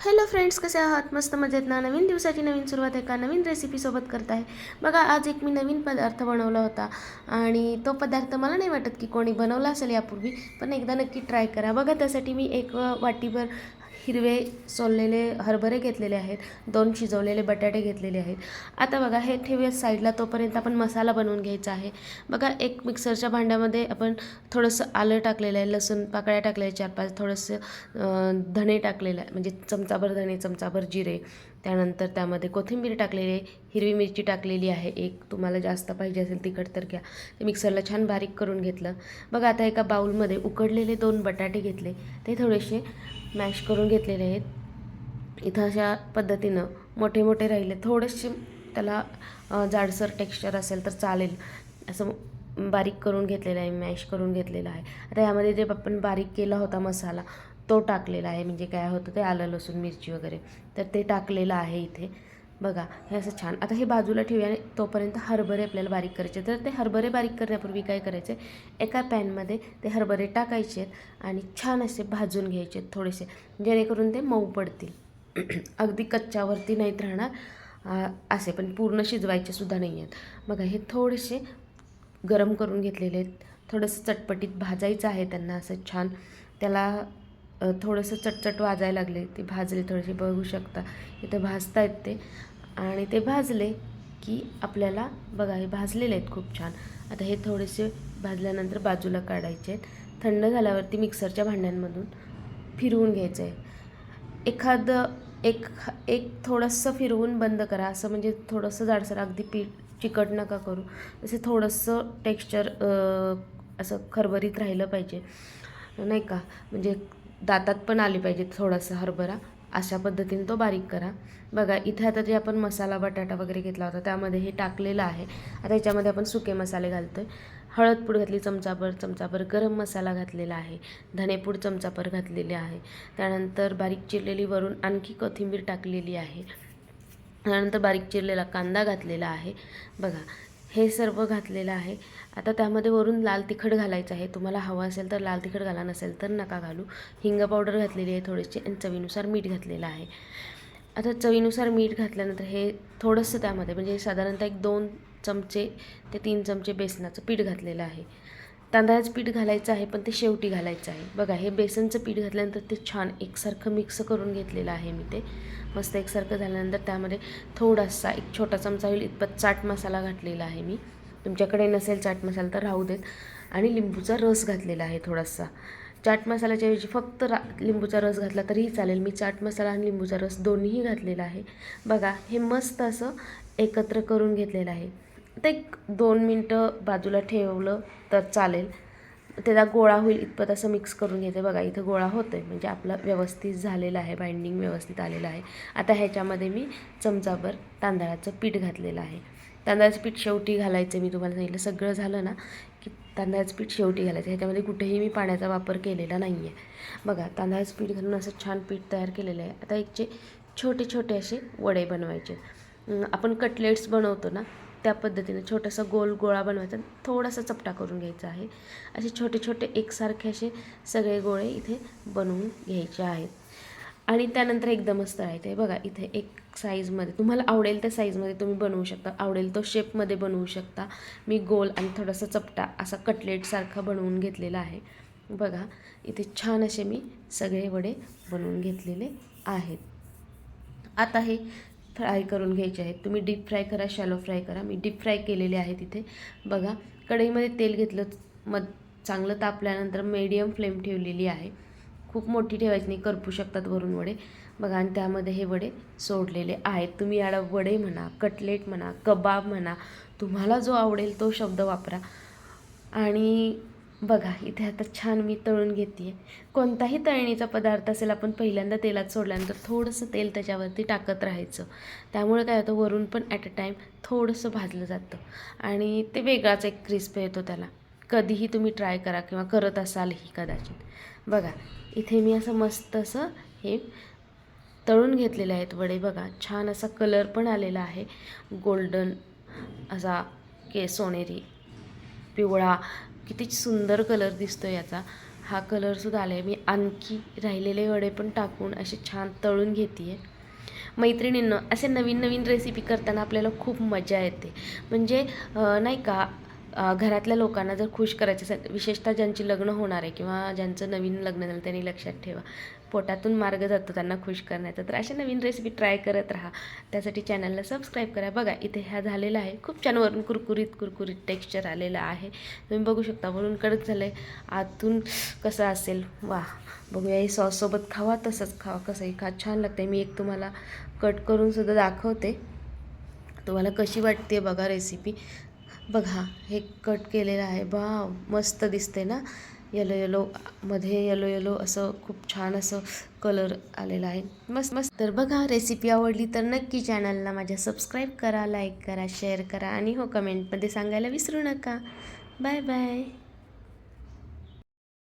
Hello friends कसे आहात? मस्त मजेत ना? नवीन दिवसाची नवीन सुरुवात एका नवीन रेसिपीसोबत करत आहे बघा आज एक मी नवीन पदार्थ बनवला होता. आणि तो पदार्थ मला नाही वाटत की कोणी बनवला असेल यापूर्वी पण एकदा नक्की ट्राय करा. बघा त्यासाठी मी एक वाटीभर हिरवे सोललेले हरभरे घेतलेले आहेत दोन शिजवलेले बटाटे घेतलेले आहेत. आता बघा हे ठेवूया साईडला तोपर्यंत आपण मसाला बनवून घ्यायचा आहे. बघा एक मिक्सरच्या भांड्यामध्ये आपण थोडंसं आलं टाकलेलं आहे लसूण पाकळ्या टाकल्या आहेत चार पाच थोडंसं धणे टाकलेलं आहे म्हणजे चमचाभर धणे चमचाभर जिरे त्यानंतर त्यामध्ये कोथिंबीर टाकलेली आहे हिरवी मिरची टाकलेली आहे एक तुम्हाला जास्त पाहिजे असेल तिखट तर घ्या. ते मिक्सरला छान बारीक करून घेतलं. बघा आता एका बाऊलमध्ये उकडलेले दोन बटाटे घेतले. ते थोडेसे मॅश करून घेतलेले आहेत. इथं अशा पद्धतीनं मोठे मोठे राहिले. थोडेसे त्याला जाडसर टेक्स्चर असेल तर चालेल. असं बारीक करून घेतलेलं आहे मॅश करून घेतलेलं आहे. आता यामध्ये जे आपण बारीक केला होता मसाला तो टाकलेला आहे. म्हणजे काय होतं ते आलं लसूण मिरची वगैरे. तर ते टाकलेलं आहे इथे. बघा हे असं छान. आता हे बाजूला ठेवूया आणि तोपर्यंत हरभरे आपल्याला बारीक करायचे. तर ते हरभरे बारीक करण्यापूर्वी काय करायचे? एका पॅनमध्ये ते हरभरे टाकायचे आणि छान असे भाजून घ्यायचे थोडेसे. जेणेकरून ते मऊ पडतील. अगदी कच्च्यावरती नाहीत राहणार. असे पण पूर्ण शिजवायचे सुद्धा नाही आहेत. बघा हे थोडेसे गरम करून घेतलेले आहेत. थोडंसं चटपटीत भाजायचं आहे त्यांना असं छान. त्याला थोडंसं चटचट वाजायला लागले. ते भाजले थोडेसे बघू शकता. इथं आहेत ते. आणि ते भाजले की आपल्याला बघा हे भाजलेले आहेत खूप छान. आता हे थोडेसे भाजल्यानंतर बाजूला काढायचे आहेत. थंड झाल्यावरती मिक्सरच्या भांड्यांमधून फिरवून घ्यायचं आहे. एखादं एक एक थोडंसं फिरवून बंद करा. असं म्हणजे थोडंसं जाडसर अगदी पीठ चिकट नका करू. तसे थोडंसं टेक्स्चर असं खरबरीत राहिलं पाहिजे. नाही का? म्हणजे दातात पण आली पाहिजे थोडासा हरभरा. अशा पद्धतीने तो बारीक करा. बघा इथे आता जे आपण मसाला बटाटा वगैरे घेतला होता त्यामध्ये हे टाकलेलं आहे. आता याच्यामध्ये आपण सुके मसाले घालतो आहे हळद पूड घातली चमचाभर चमचाभर गरम मसाला घातलेला आहे. धनेपूड चमचाभर घातलेले आहे. त्यानंतर बारीक चिरलेली वरून आणखी कोथिंबीर टाकलेली आहे. त्यानंतर बारीक चिरलेला कांदा घातलेला आहे. बघा हे सर्व घातलेलं आहे. आता त्यामध्ये वरून लाल तिखट घालायचं आहे. तुम्हाला हवं असेल तर लाल तिखट घाला नसेल तर नका घालू. हिंग पावडर घातलेली आहे थोडीशी आणि चवीनुसार मीठ घातलेलं आहे. आता चवीनुसार मीठ घातल्यानंतर हे थोडंसं त्यामध्ये म्हणजे साधारणतः एक दोन चमचे ते तीन चमचे बेसनाचं पीठ घातलेलं आहे. तांदळाचं पीठ घालायचं आहे पण ते शेवटी घालायचं आहे. बघा हे बेसनचं पीठ घातल्यानंतर ते छान एकसारखं मिक्स करून घेतलेलं आहे मी ते. मस्त एकसारखं झाल्यानंतर त्यामध्ये थोडासा एक छोटा चमचा होईल इतपत चाट मसाला घातलेला आहे मी. तुमच्याकडे नसेल चाट मसाला तर राहू देत. आणि लिंबूचा रस घातलेला आहे थोडासा. चाट मसाल्याच्या ऐवजी फक्त रा लिंबूचा रस घातला तरीही चालेल. मी चाट मसाला आणि लिंबूचा रस दोन्हीही घातलेला आहे. बघा हे मस्त असं एकत्र करून घेतलेलं आहे. ते एक दोन मिनटं बाजूला ठेवलं तर चालेल. त्याचा गोळा होईल इतपत असं मिक्स करून घ्यायचं बघा इथं गोळा होतो आहे म्हणजे आपलं व्यवस्थित झालेलं आहे बाइंडिंग व्यवस्थित आलेलं आहे. आता ह्याच्यामध्ये मी चमचाभर तांदळाचं पीठ घातलेलं आहे. तांदळाचं पीठ शेवटी घालायचं मी तुम्हाला सांगितलं सगळं झालं ना की तांदळाचं पीठ शेवटी घालायचं ह्याच्यामध्ये कुठेही मी पाण्याचा वापर केलेला नाही आहे बघा तांदळाचं पीठ घालून असं छान पीठ तयार केलेलं आहे. आता एकचे छोटे छोटे असे वडे बनवायचे आपण कटलेट्स बनवतो ना त्या पद्धतीनं छोटासा गोल गोळा बनवायचा आणि थोडासा चपटा करून घ्यायचा आहे. असे छोटे छोटे एकसारखे असे सगळे गोळे इथे बनवून घ्यायचे आहेत. आणि त्यानंतर एकदमच तळायचं आहे बघा इथे एक साईजमध्ये तुम्हाला आवडेल त्या साईजमध्ये तुम्ही बनवू शकता. आवडेल तो शेपमध्ये बनवू शकता. मी गोल आणि थोडासा चपटा असा कटलेटसारखा बनवून घेतलेला आहे. बघा इथे छान असे मी सगळे वडे बनवून घेतलेले आहेत. आता हे फ्राय करून घ्यायचे आहेत. तुम्ही डीप फ्राय करा शॅलो फ्राय करा. मी डीप फ्राय केलेले आहेत इथे. बघा कढईमध्ये तेल घेतलं मग चांगलं तापल्यानंतर मीडियम फ्लेम ठेवलेली आहे. खूप मोठी ठेवायची नाही करपू शकतात वरून वडे. बघा आणि त्यामध्ये हे वडे सोडलेले आहेत. तुम्ही याला वडे म्हणा कटलेट म्हणा कबाब म्हणा तुम्हाला जो आवडेल तो शब्द वापरा. आणि बघा इथे आता छान मी तळून घेते आहे कोणताही तळणीचा पदार्थ असेल आपण पहिल्यांदा तेलात सोडल्यानंतर थोडंसं तेल त्याच्यावरती टाकत राहायचं. त्यामुळे काय होतं वरून पण ॲट अ टाईम थोडंसं भाजलं जातं. आणि ते वेगळाच एक क्रिस्प येतो त्याला. कधीही तुम्ही ट्राय करा किंवा करत असालही कदाचित. बघा इथे मी असं मस्त असं हे तळून घेतलेले आहेत वडे. बघा छान असा कलर पण आलेला आहे. गोल्डन असा के सोनेरी. पिवळा किती सुंदर कलर दिसतो याचा. हा कलरसुद्धा आला आहे मी आणखी राहिलेले वडे पण टाकून असे छान तळून घेते आहे मैत्रिणींनं असे नवीन नवीन रेसिपी करताना आपल्याला खूप मजा येते. म्हणजे नाही का घरातल्या लोकांना जर खुश करायचं असेल विशेषतः ज्यांची लग्न होणार आहे किंवा ज्यांचं नवीन लग्न झालं त्यांनी लक्षात ठेवा. पोटातून मार्ग जातो त्यांना खुश करण्याचा. तर अशा नवीन रेसिपी ट्राय करत राहा. त्यासाठी चॅनलला सबस्क्राईब करा. बघा इथे ह्या झालेला आहे. खूप छान वरून कुरकुरीत कुरकुरीत टेक्स्चर आलेलं आहे. तुम्ही बघू शकता वरून कडक झालं आहे आतून कसं असेल? वा बघूया हे सॉससोबत खावा तसंच खावा. कसंही खा. छान लागतं मी एक तुम्हाला कट करूनसुद्धा दाखवते. तुम्हाला कशी वाटते बघा रेसिपी बघा हे कट केलेलं आहे. बा मस्त दिसते ना? येलो येलो मध्ये येलो येलो असं खूप छान असं कलर आलेला आहे. मस्त मस्त. तर बघा रेसिपी आवडली तर नक्की चॅनलला माझ्या सबस्क्राईब करा लाईक करा शेअर करा आणि हो कमेंटमध्ये सांगायला विसरू नका. Bye bye